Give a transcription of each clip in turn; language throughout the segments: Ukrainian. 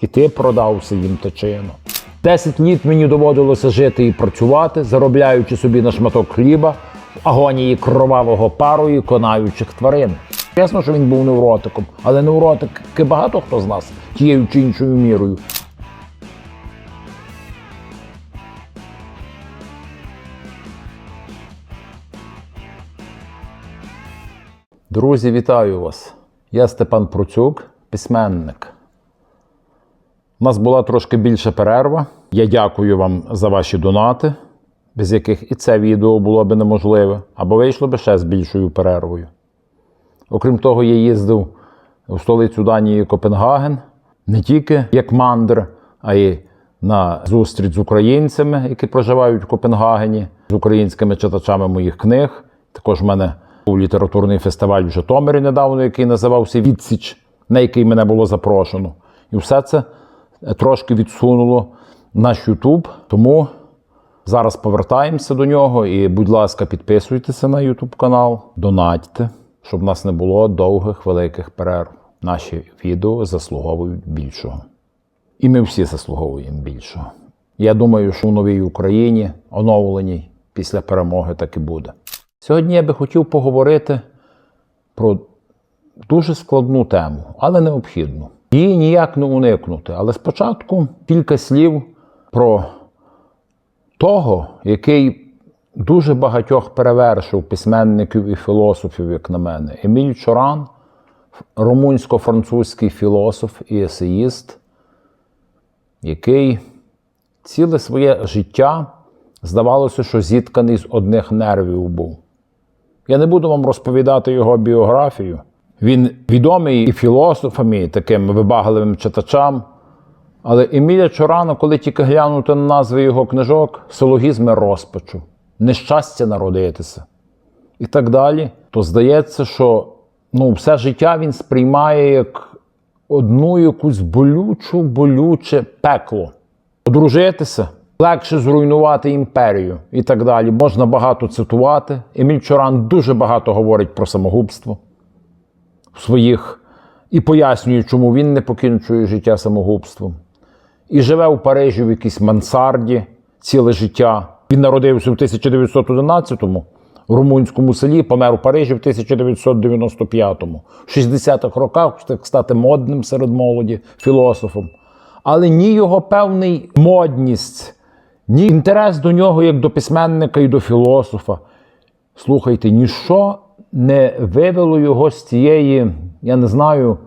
І ти продався їм течину. Десять літ мені доводилося жити і працювати, заробляючи собі на шматок хліба в агонії кровавого пару і конаючих тварин. Ясно, що він був невротиком, але невротики багато хто з нас тією чи іншою мірою. Друзі, вітаю вас! Я Степан Процюк, письменник. У нас була трошки більша перерва. Я дякую вам за ваші донати, без яких і це відео було би неможливе, або вийшло би ще з більшою перервою. Окрім того, я їздив у столицю Данії Копенгаген не тільки як мандр, а й на зустріч з українцями, які проживають в Копенгагені, з українськими читачами моїх книг. Також в мене був літературний фестиваль в Житомирі недавно, який називався Відсіч, на який мене було запрошено. І все це трошки відсунуло наш Ютуб. Тому зараз повертаємося до нього. І, будь ласка, підписуйтеся на Ютуб канал, донатьте, щоб в нас не було довгих великих перерв. Наші відео заслуговують більшого. І ми всі заслуговуємо більшого. Я думаю, що у новій Україні, оновленій після перемоги, так і буде. Сьогодні я би хотів поговорити про дуже складну тему, але необхідну. Її ніяк не уникнути. Але спочатку кілька слів про того, який дуже багатьох перевершив письменників і філософів, як на мене. Еміль Чоран, румунсько-французький філософ і есеїст, який ціле своє життя здавалося, що зітканий з одних нервів був. Я не буду вам розповідати його біографію. Він відомий і філософам, і таким вибагливим читачам. Але Еміля Чорана, коли тільки глянути на назви його книжок, силогізми розпачу, нещастя народитися і так далі, то здається, що ну, все життя він сприймає як одну якусь болючу, болюче пекло. Одружитися, легше зруйнувати імперію і так далі. Можна багато цитувати. Еміль Чоран дуже багато говорить про самогубство своїх і пояснює, чому він не покінчує життя самогубством. І живе у Парижі в якійсь мансарді ціле життя. Він народився в 1911-му в румунському селі, помер у Парижі в 1995-му. В 60-х роках встиг стати модним серед молоді, філософом. Але ні його певний модність, ні інтерес до нього як до письменника і до філософа. Слухайте, ніщо не вивело його з цієї, я не знаю,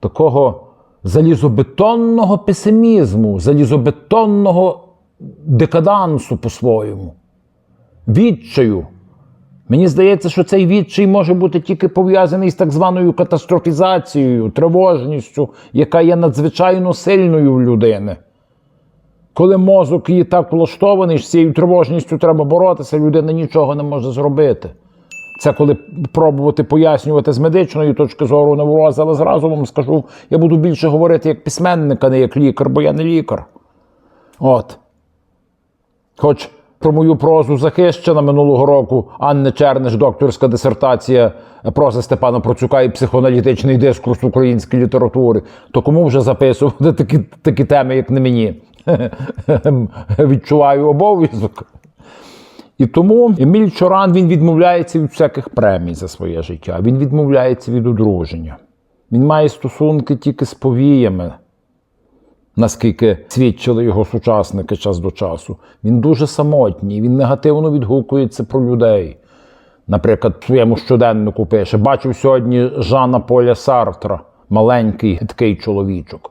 такого залізобетонного песимізму, залізобетонного декадансу по-своєму, відчаю. Мені здається, що цей відчай може бути тільки пов'язаний з так званою катастрофізацією, тривожністю, яка є надзвичайно сильною в людини. Коли мозок її так влаштований, з цією тривожністю треба боротися, людина нічого не може зробити. Це коли пробувати пояснювати з медичної точки зору невроз, але зразу вам скажу, я буду більше говорити як письменник, а не як лікар, бо я не лікар. От. Хоч про мою прозу захищена минулого року Анни Черниш, докторська дисертація прози Степана Процюка і психоаналітичний дискурс в українській літературі, то кому вже записувати такі, такі теми, як не мені? Відчуваю обов'язок. І тому Еміль Чоран він відмовляється від всяких премій за своє життя. Він відмовляється від одруження. Він має стосунки тільки з повіями, наскільки свідчили його сучасники час до часу. Він дуже самотній, він негативно відгукується про людей. Наприклад, в своєму щоденнику пише: бачив сьогодні Жана Поля Сартра, маленький гидкий чоловічок.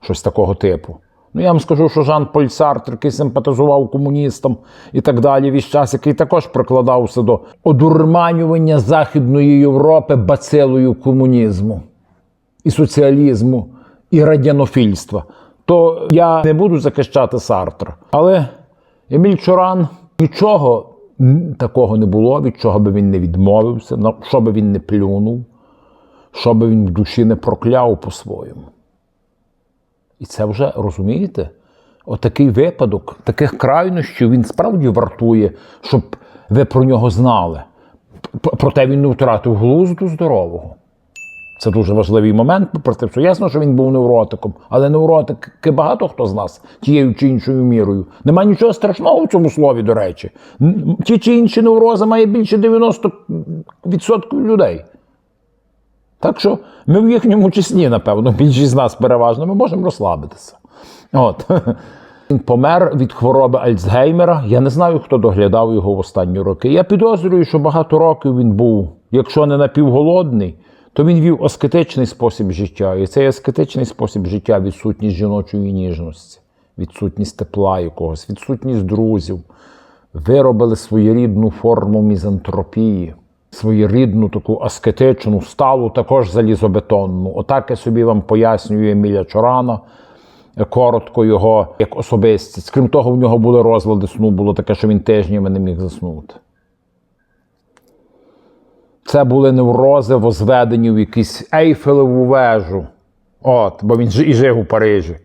Щось такого типу. Ну, я вам скажу, що Жан Поль Сартр, який симпатизував комуністам і так далі, весь час, який також прикладався до одурманювання Західної Європи бацилою комунізму і соціалізму, і радянофільства. То я не буду захищати Сартра. Але Еміль Чоран нічого такого не було, від чого би він не відмовився, на що би він не плюнув, що би він в душі не прокляв по-своєму. І це вже розумієте? Отакий випадок, таких крайнощів він справді вартує, щоб ви про нього знали. Проте він не втратив глузду здорового. Це дуже важливий момент, попри що ясно, що він був невротиком, але невротики багато хто з нас тією чи іншою мірою. Нема нічого страшного в цьому слові, до речі. Ті чи інші неврози має більше 90% людей. Так що ми в їхньому числі, напевно, більшість з нас переважно, ми можемо розслабитися. От. Він помер від хвороби Альцгеймера. Я не знаю, хто доглядав його в останні роки. Я підозрюю, що багато років він був, якщо не напівголодний, то він вів аскетичний спосіб життя. І цей аскетичний спосіб життя відсутність жіночої ніжності, відсутність тепла якогось, відсутність друзів. Виробили своєрідну форму мізантропії, своєрідну таку аскетичну, сталу, також залізобетонну. Отак я собі вам пояснює Еміля Чорана коротко його як особистість. Крім того, в нього були розлади сну, було таке, що він тижнями не міг заснути. Це були неврози, возведені в якусь Ейфелеву вежу. От, бо він і жив у Парижі.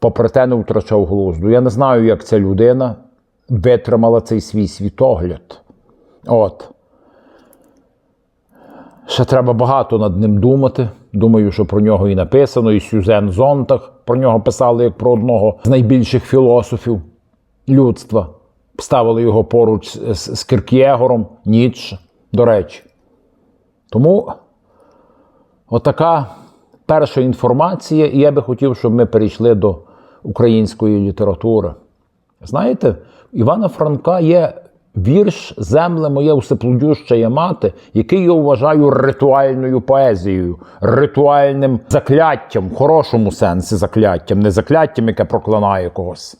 Попри те, не втрачав глузду. Я не знаю, як ця людина витримала цей свій світогляд. От. Ще треба багато над ним думати. Думаю, що про нього і написано, і Сюзен Зонтах про нього писали як про одного з найбільших філософів людства. Ставили його поруч з, з Киркєгором, Ніцше, до речі. Тому отака перша інформація, і я би хотів, щоб ми перейшли до української літератури. Знаєте, Івана Франка є вірш Земле моє всеплодюща є мати, який я вважаю ритуальною поезією, ритуальним закляттям, в хорошому сенсі закляттям, не закляттям, яке проклинає когось.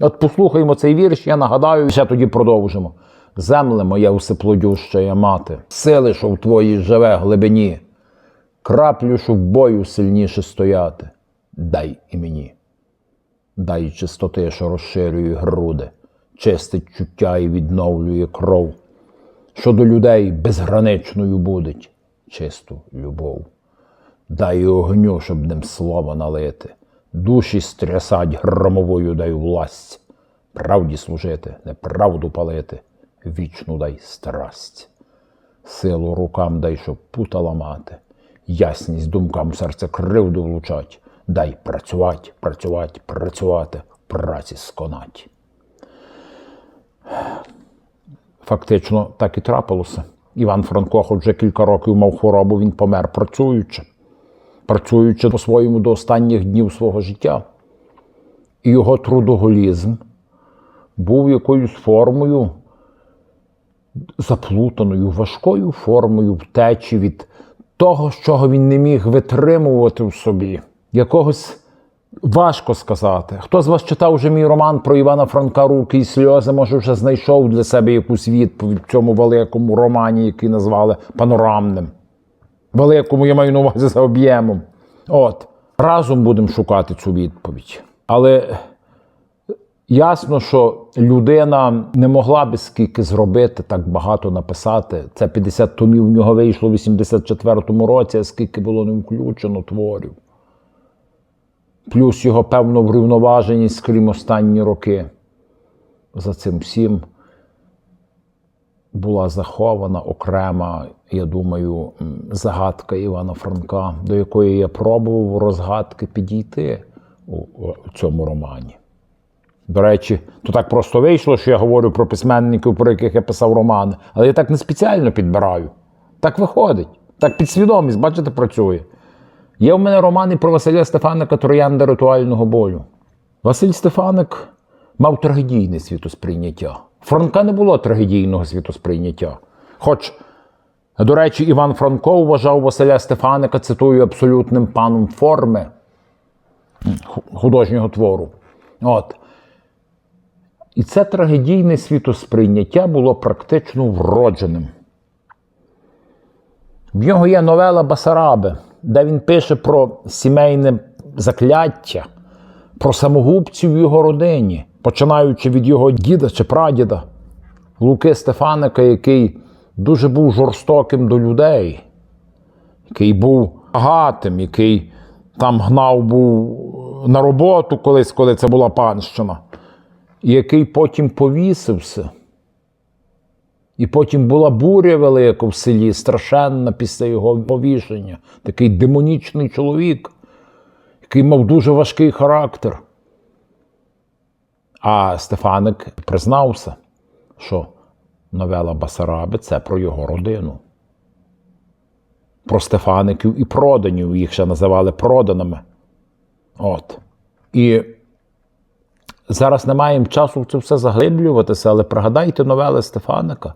От послухаємо цей вірш, я нагадаю, ще тоді продовжимо. Земле моя всеплодюща є мати, сили, що в твоїй живе глибині, краплю, що в бою сильніше стояти, дай і мені. Дай чистоти, що розширює груди, чистить чуття і відновлює кров, що до людей безграничною будить чисту любов. Дай огню, щоб ним слово налити, душі стрясать громовою дай власть, правді служити, неправду палити, вічну дай страсть. Силу рукам дай, щоб пута ламати, ясність думкам серце кривду влучать, дай працювати, працювати, працювати, праці сконать. Фактично так і трапилося. Іван Франко, хоч вже кілька років мав хворобу, він помер працюючи, працюючи по-своєму до останніх днів свого життя. І його трудоголізм був якоюсь формою заплутаною, важкою формою втечі від того, чого він не міг витримувати в собі. Якогось важко сказати. Хто з вас читав вже мій роман про Івана Франка Руки і сльози, може, вже знайшов для себе якусь відповідь в цьому великому романі, який назвали панорамним. Великому я маю на увазі за об'ємом. От, разом будемо шукати цю відповідь. Але Ясно, що людина не могла би скільки зробити, так багато написати. Це 50 томів в нього вийшло в 84-му році, а скільки було не включено творів. Плюс його певно врівноваженість, крім останні роки. За цим всім була захована окрема, я думаю, загадка Івана Франка, до якої я пробував розгадки підійти у цьому романі. До речі, то так просто вийшло, що я говорю про письменників, про яких я писав романи, але я так не спеціально підбираю. Так виходить. Так підсвідомість, бачите, працює. Є в мене романи про Василя Стефаника Троянда ритуального болю. Василь Стефаник мав трагедійне світосприйняття. Франка не було трагедійного світосприйняття. Хоч, до речі, Іван Франко вважав Василя Стефаника, цитую, абсолютним паном форми художнього твору. От. І це трагедійне світосприйняття було практично вродженим. В нього є новела Басараби, де він пише про сімейне закляття, про самогубців в його родині, починаючи від його діда чи прадіда, Луки Стефаника, який дуже був жорстоким до людей, який був багатим, який там гнав був на роботу колись, коли це була панщина, і який потім повісився. І потім була буря велика в селі, страшенна після його повішення. Такий демонічний чоловік, який мав дуже важкий характер. А Стефаник признався, що новела Басараби це про його родину. Про Стефаників і проданів, їх ще називали проданими. От. І зараз не маємо часу в це все заглиблюватися, але пригадайте новели Стефаника.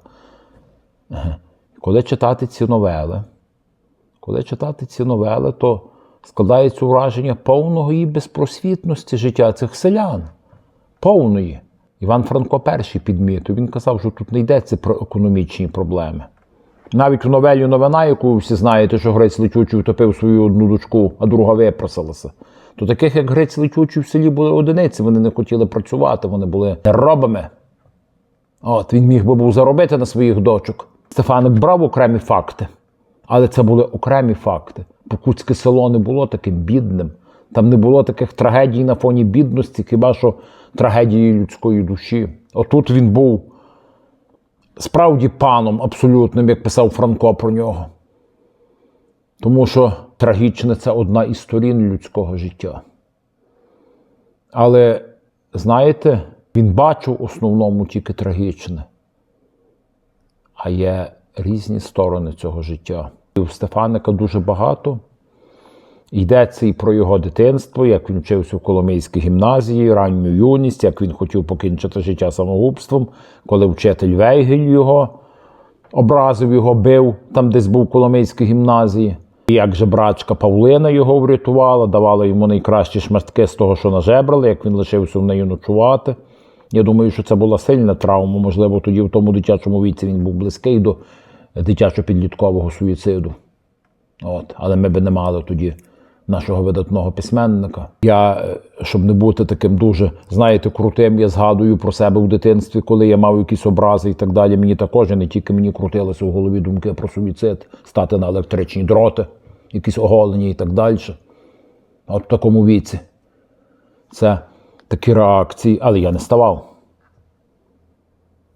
Коли читати ці новели, коли читати ці новели, то складається враження повного і безпросвітності життя цих селян. Повної. Іван Франко перший підмітив. Він казав, що тут не йдеться про економічні проблеми. Навіть в новелі новина, яку ви всі знаєте, що Грець Летючий втопив свою одну дочку, а друга випросилася. То таких, як Грець Летючий в селі були одиниці, вони не хотіли працювати, вони були робами. От, він міг би був заробити на своїх дочок. Стефаник брав окремі факти, але це були окремі факти. Покутське село не було таким бідним. Там не було таких трагедій на фоні бідності, хіба що трагедії людської душі. Отут він був справді паном абсолютним, як писав Франко про нього. Тому що трагічне це одна із сторін людського життя. Але, знаєте, він бачив в основному тільки трагічне. А є різні сторони цього життя. І у Стефаника дуже багато. Йдеться і про його дитинство, як він вчився в Коломийській гімназії, ранню юність, як він хотів покінчити життя самогубством, коли вчитель Вейгель його образив, його бив, там десь був в Коломийській гімназії. І як же брачка Павлина його врятувала, давала йому найкращі шматки з того, що нажебрали, як він лишився в неї ночувати. Я думаю, що це була сильна травма. Можливо, тоді в тому дитячому віці він був близький до дитячо-підліткового суїциду. От. Але ми би не мали тоді нашого видатного письменника. Я, е, щоб не бути таким дуже, знаєте, крутим, я згадую про себе в дитинстві, коли я мав якісь образи і так далі. Мені також не тільки мені крутилися в голові думки про суїцид, стати на електричні дроти, якісь оголені і так далі. От в такому віці. Це такі реакції, але я не ставав.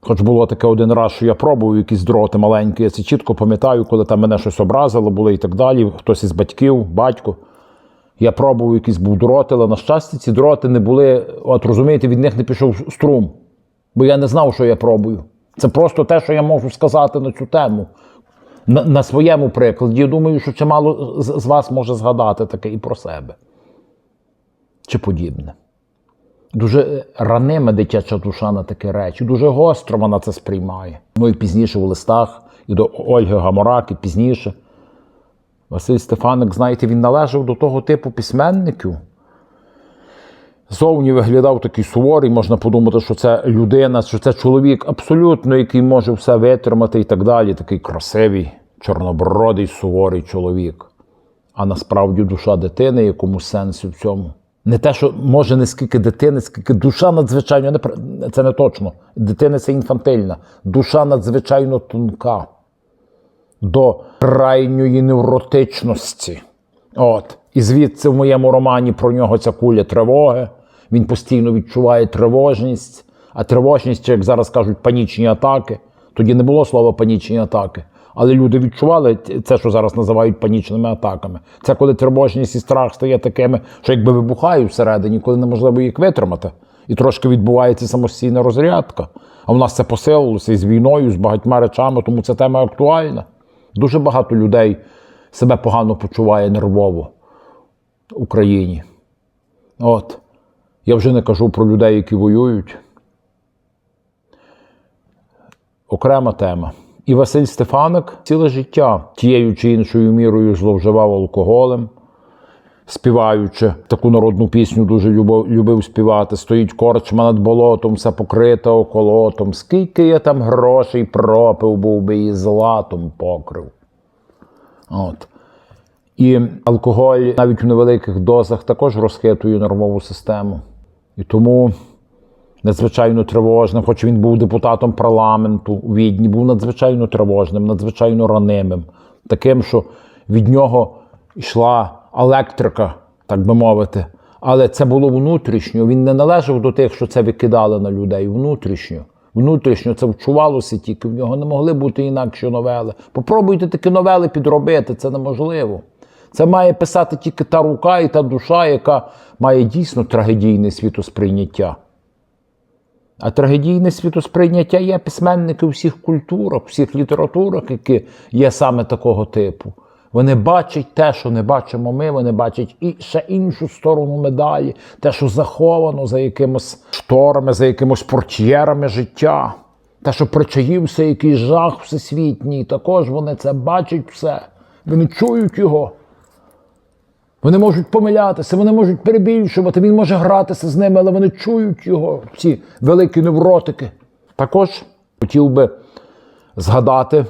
Хоч було таке один раз, що я пробував якісь дроти маленькі, я це чітко пам'ятаю, коли там мене щось образило було і так далі. Хтось із батьків, батько. Я пробував якісь був дрот, але на щастя, ці дроти не були, от розумієте, від них не пішов струм. Бо я не знав, що я пробую. Це просто те, що я можу сказати на цю тему. На, на своєму прикладі. Я думаю, що чимало з, з вас може згадати таке і про себе. Чи подібне. Дуже ранима дитяча душа на такі речі, дуже гостро вона це сприймає. Ну і пізніше в листах, і до Ольги Гаморак, і пізніше. Василь Стефаник, знаєте, він належав до того типу письменників. Зовні виглядав такий суворий, можна подумати, що це людина, що це чоловік абсолютно, який може все витримати і так далі. Такий красивий, чорнобородий, суворий чоловік. А насправді душа дитини, якому сенсі в цьому. Не те, що може не скільки дитини, скільки душа надзвичайно не це не точно. Дитина це інфантильна. Душа надзвичайно тонка до крайньої невротичності. От. І звідси в моєму романі про нього ця куля тривоги. Він постійно відчуває тривожність, а тривожність, як зараз кажуть, панічні атаки. Тоді не було слова панічні атаки. Але люди відчували це, що зараз називають панічними атаками. Це коли тривожність і страх стає такими, що якби вибухають всередині, коли неможливо їх витримати. І трошки відбувається самостійна розрядка. А в нас це посилилося і з війною, з багатьма речами, тому ця тема актуальна. Дуже багато людей себе погано почуває нервово в Україні. От. Я вже не кажу про людей, які воюють. Окрема тема. І Василь Стефаник ціле життя тією чи іншою мірою зловживав алкоголем, співаючи таку народну пісню, дуже любив, співати. Стоїть корчма над болотом, все покрите околотом. Скільки я там грошей пропив, був би і златом покрив. От. І алкоголь навіть у невеликих дозах також розхитує нервову систему. І тому надзвичайно тривожним, хоч він був депутатом парламенту у Відні, був надзвичайно тривожним, надзвичайно ранимим, таким, що від нього йшла електрика, так би мовити. Але це було внутрішньо. Він не належав до тих, що це викидали на людей внутрішньо. внутрішньо це вчувалося тільки в нього. Не могли бути інакші новели. Попробуйте такі новели підробити, це неможливо. Це має писати тільки та рука і та душа, яка має дійсно трагедійне світосприйняття. А трагедійне світосприйняття є письменники у всіх культурах, всіх літературах, які є саме такого типу. Вони бачать те, що не бачимо ми, вони бачать і ще іншу сторону медалі, те, що заховано за якимось шторами, за якимось портьєрами життя. Те, що причаївся якийсь жах всесвітній, також вони це бачать все. Вони чують його. Вони можуть помилятися, вони можуть перебільшувати, він може гратися з ними, але вони чують його, ці великі невротики. Також хотів би згадати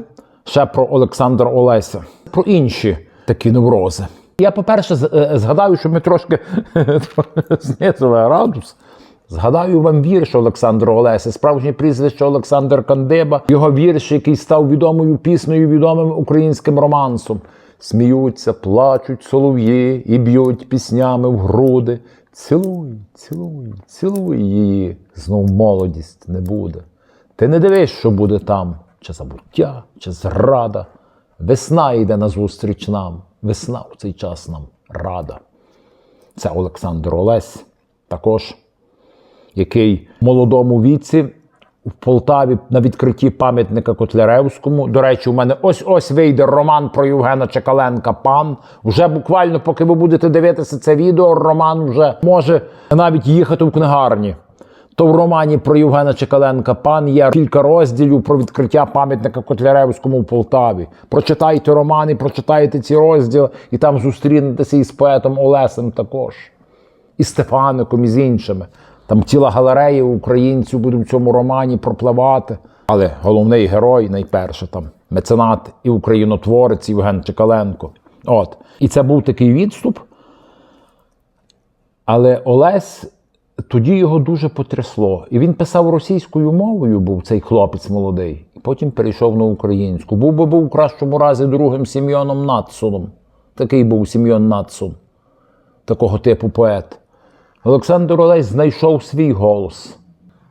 ще про Олександра Олеся, про інші такі неврози. Я, по-перше, е, згадаю, що ми трошки знизили градус. Згадаю вам вірш Олександра Олеся, справжнє прізвище Олександр Кандиба, його вірш, який став відомою піснею, відомим українським романсом. Сміються, плачуть солов'ї і б'ють піснями в груди. Цілуй, цілуй, цілуй її, знов молодість не буде. Ти не дивись, що буде там, чи забуття, чи зрада. Весна йде назустріч нам, весна в цей час нам рада. Це Олександр Олесь, також який в молодому віці в Полтаві на відкритті пам'ятника Котляревському. До речі, у мене ось ось вийде роман про Євгена Чекаленка. Пан вже буквально, поки ви будете дивитися це відео, роман вже може навіть їхати в книгарні. То в романі про Євгена Чекаленка пан є кілька розділів про відкриття пам'ятника Котляревському в Полтаві. Прочитайте романи, прочитайте ці розділи, і там зустрінетеся із поетом Олесем також і Стефаником, і з іншими. Там ціла галерея українців буде в цьому романі пропливати. Але головний герой, найперше, там меценат і українотворець Євген Чекаленко. От. І це був такий відступ. Але Олесь тоді його дуже потрясло. І він писав російською мовою, був цей хлопець молодий, і потім перейшов на українську. Був би був у кращому разі другим Сім'йоном Нацуном. Такий був Сім'йон Нацун, такого типу поет. Олександр Олесь знайшов свій голос.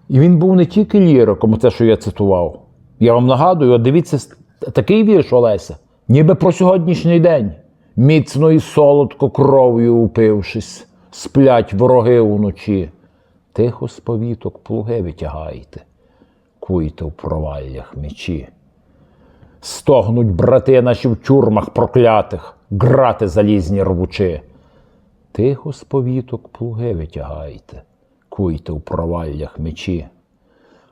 І він був не тільки ліриком, це, що я цитував. Я вам нагадую, от дивіться такий вірш Олеся, ніби про сьогоднішній день. Міцно і солодко кров'ю упившись, сплять вороги уночі. Тихо з повіток плуги витягайте, куйте в проваллях мечі. Стогнуть брати наші в тюрмах проклятих, грати залізні рвучи. Тихо з повіток плуги витягайте, куйте в проваллях мечі.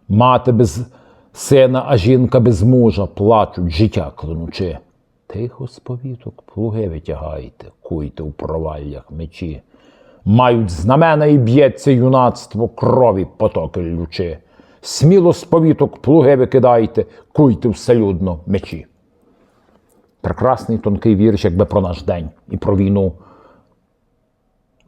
Мати без сина, а жінка без мужа плачуть життя клянучи. Тихо з повіток плуги витягайте, куйте в проваллях мечі. Мають знамена і б'ється юнацтво крові потоки лючи. Сміло з повіток плуги викидайте, куйте вселюдно мечі. Прекрасний тонкий вірш, якби про наш день і про війну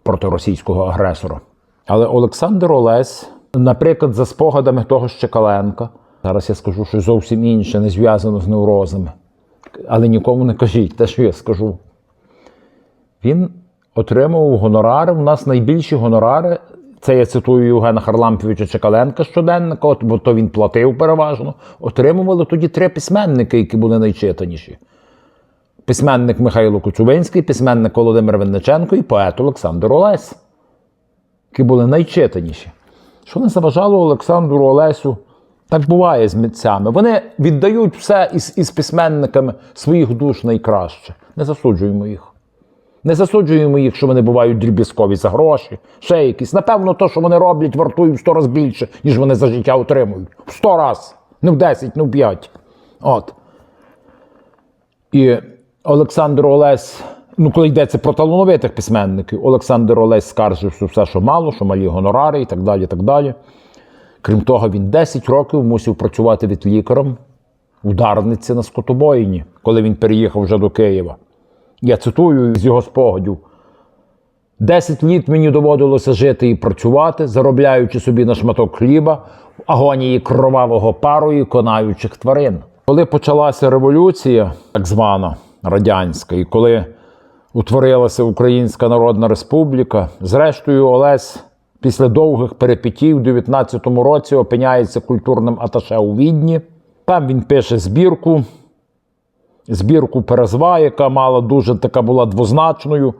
проти російського агресора. Але Олександр Олесь, наприклад, за спогадами того ж Чекаленка, зараз я скажу щось зовсім інше, не зв'язано з неврозами. Але нікому не кажіть те, що я скажу. Він отримував гонорари. У нас найбільші гонорари. Це я цитую Євгена Харлампівича Чекаленка щоденника, бо то він платив переважно. Отримували тоді три письменники, які були найчитаніші письменник Михайло Коцюбинський, письменник Володимир Винниченко і поет Олександр Олесь, які були найчитаніші. Що не заважало Олександру Олесю? Так буває з митцями. Вони віддають все із, із письменниками своїх душ найкраще. Не засуджуємо їх. Не засуджуємо їх, що вони бувають дріб'язкові за гроші, ще якісь. Напевно, то, що вони роблять, вартує в сто разів більше, ніж вони за життя отримують. В сто раз, не в десять, не в п'ять. От. І Олександр Олесь, ну коли йдеться про талановитих письменників, Олександр Олесь скаржився все, що мало, що малі гонорари і так далі. і так далі. Крім того, він 10 років мусив працювати від лікарем в Дарниці на скотобоїні, коли він переїхав вже до Києва. Я цитую з його спогадів. Десять літ мені доводилося жити і працювати, заробляючи собі на шматок хліба в агонії кровавого пару і конаючих тварин. Коли почалася революція, так звана радянська, і коли утворилася Українська Народна Республіка, зрештою Олесь після довгих перипетій у 19-му році опиняється культурним аташе у Відні. Там він пише збірку, збірку Перезва, яка мала дуже така була двозначною.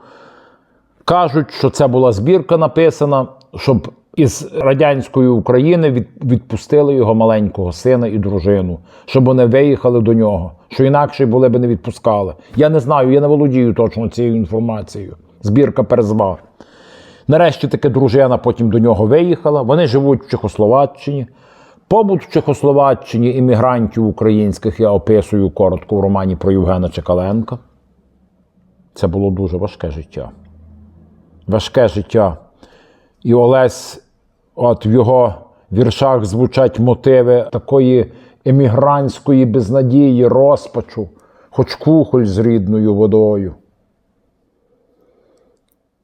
Кажуть, що це була збірка написана, щоб із радянської України відпустили його маленького сина і дружину, щоб вони виїхали до нього, що інакше були б не відпускали. Я не знаю, я не володію точно цією інформацією. Збірка перезва. Нарешті таки дружина потім до нього виїхала. Вони живуть в Чехословаччині. Побут в Чехословаччині іммігрантів українських я описую коротко в романі про Євгена Чекаленка. Це було дуже важке життя. Важке життя. І Олесь, от в його віршах звучать мотиви такої емігрантської безнадії, розпачу, хоч кухоль з рідною водою.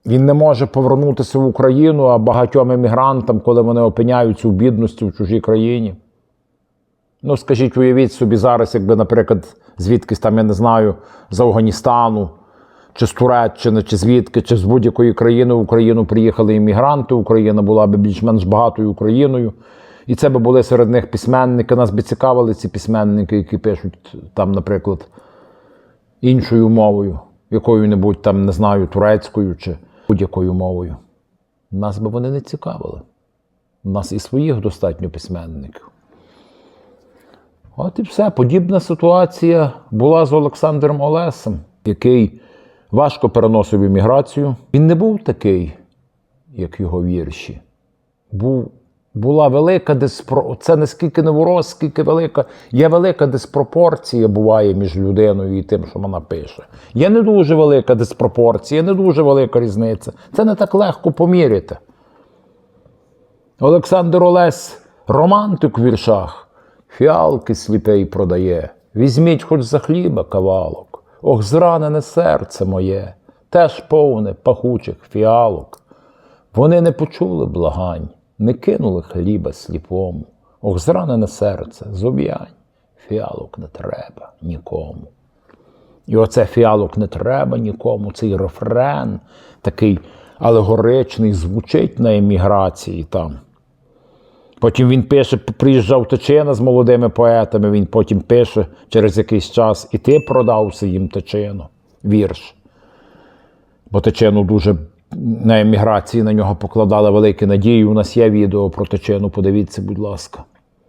Він не може повернутися в Україну, а багатьом емігрантам, коли вони опиняються у бідності в чужій країні. Ну, скажіть, уявіть собі зараз, якби, наприклад, звідкись там, я не знаю, з Афганістану, чи з Туреччини, чи звідки, чи з будь-якої країни в Україну приїхали іммігранти, Україна була б більш-менш багатою Україною. І це би були серед них письменники. Нас би цікавили ці письменники, які пишуть там, наприклад, іншою мовою, якою-небудь там, не знаю, турецькою чи будь-якою мовою. Нас би вони не цікавили. У нас і своїх достатньо письменників. От і все. Подібна ситуація була з Олександром Олесем, який важко переносив імміграцію. Він не був такий, як його вірші. Був, була велика диспро... Це не скільки невроз, скільки велика. Є велика диспропорція буває між людиною і тим, що вона пише. Є не дуже велика диспропорція, не дуже велика різниця. Це не так легко поміряти. Олександр Олесь романтик в віршах, фіалки сліпей продає. Візьміть хоч за хліба кавалок, ох, зранене серце моє, теж повне пахучих фіалок. Вони не почули благань, не кинули хліба сліпому. Ох, зранене серце, зуб'янь, фіалок не треба нікому. І оце фіалок не треба нікому, цей рефрен такий алегоричний, звучить на еміграції там. Потім він пише, приїжджав Тичина з молодими поетами, він потім пише через якийсь час, і ти продався їм Тичину, вірш. Бо Тичину дуже на еміграції на нього покладали великі надії. У нас є відео про Тичину, подивіться, будь ласка,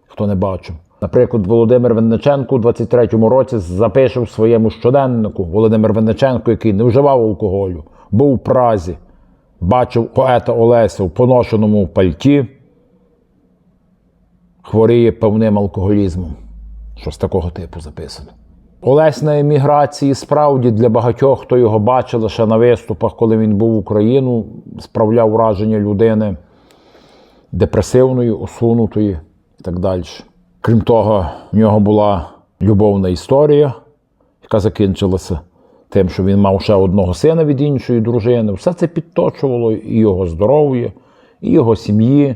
хто не бачив. Наприклад, Володимир Винниченко у 23-му році запише в своєму щоденнику Володимир Винниченко, який не вживав алкоголю, був у Празі, бачив поета Олеся в поношеному пальті, хворіє певним алкоголізмом. Щось такого типу записано. Олесь на еміграції справді для багатьох, хто його бачив лише на виступах, коли він був в Україну, справляв враження людини депресивної, осунутої і так далі. Крім того, в нього була любовна історія, яка закінчилася тим, що він мав ще одного сина від іншої дружини. Все це підточувало і його здоров'я, і його сім'ї.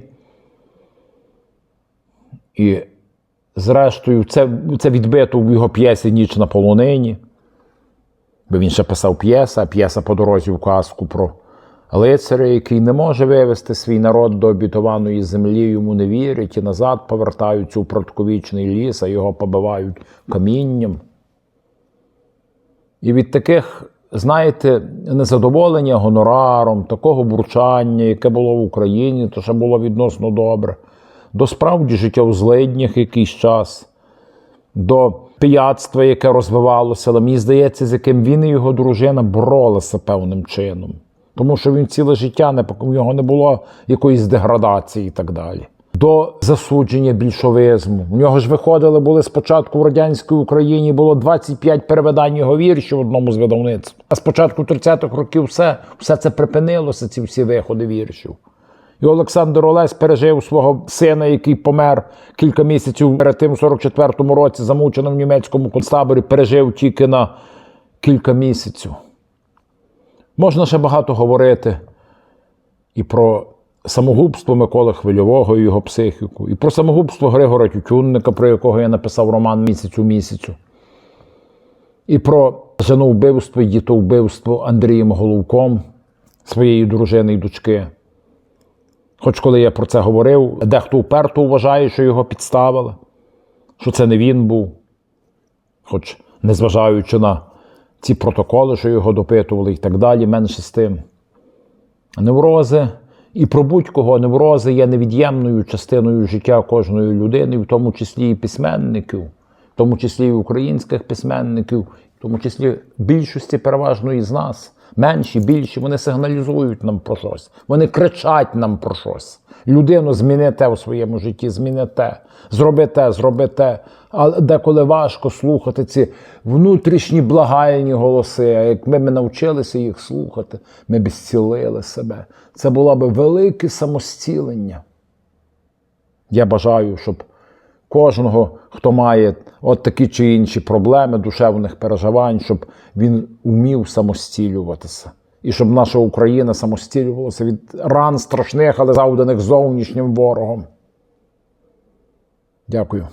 І, зрештою, це, це відбито в його п'єсі Ніч на полонині. Бо він ще писав п'єса, п'єса по дорозі в казку про лицаря, який не може вивести свій народ до обітованої землі, йому не вірять і назад повертаються у протковічний ліс, а його побивають камінням. І від таких, знаєте, незадоволення гонораром, такого бурчання, яке було в Україні, то ще було відносно добре, до справді життя у злиднях якийсь час, до пияцтва, яке розвивалося, але мені здається, з яким він і його дружина боролися певним чином. Тому що він ціле життя не у нього не було якоїсь деградації і так далі. До засудження більшовизму. У нього ж виходили, були спочатку в радянській Україні було 25 перевидань його віршів в одному з видавництв. А з початку 30-х років все, все це припинилося, ці всі виходи віршів. І Олександр Олесь пережив свого сина, який помер кілька місяців перед тим, у 44-му році, замучено в німецькому концтаборі, пережив тільки на кілька місяців. Можна ще багато говорити і про самогубство Миколи Хвильового і його психіку, і про самогубство Григора Тютюнника, про якого я написав роман місяць у місяцю, і про женовбивство і дітовбивство Андрієм Головком, своєї дружини і дочки. Хоч коли я про це говорив, дехто уперто вважає, що його підставили, що це не він був. Хоч незважаючи на ці протоколи, що його допитували і так далі, менше з тим. Неврози і про будь-кого неврози є невід'ємною частиною життя кожної людини, в тому числі і письменників, тому числі і українських письменників, в тому числі більшості переважної з нас. Менші, більші, вони сигналізують нам про щось, вони кричать нам про щось. Людину зміни те в своєму житті, зміни те, зроби те, зроби те. А деколи важко слухати ці внутрішні благальні голоси. А якби ми навчилися їх слухати, ми б зцілили себе. Це було б велике самостілення. Я бажаю, щоб кожного, хто має от такі чи інші проблеми, душевних переживань, щоб він умів самостілюватися. І щоб наша Україна самостілювалася від ран страшних, але завданих зовнішнім ворогом. Дякую.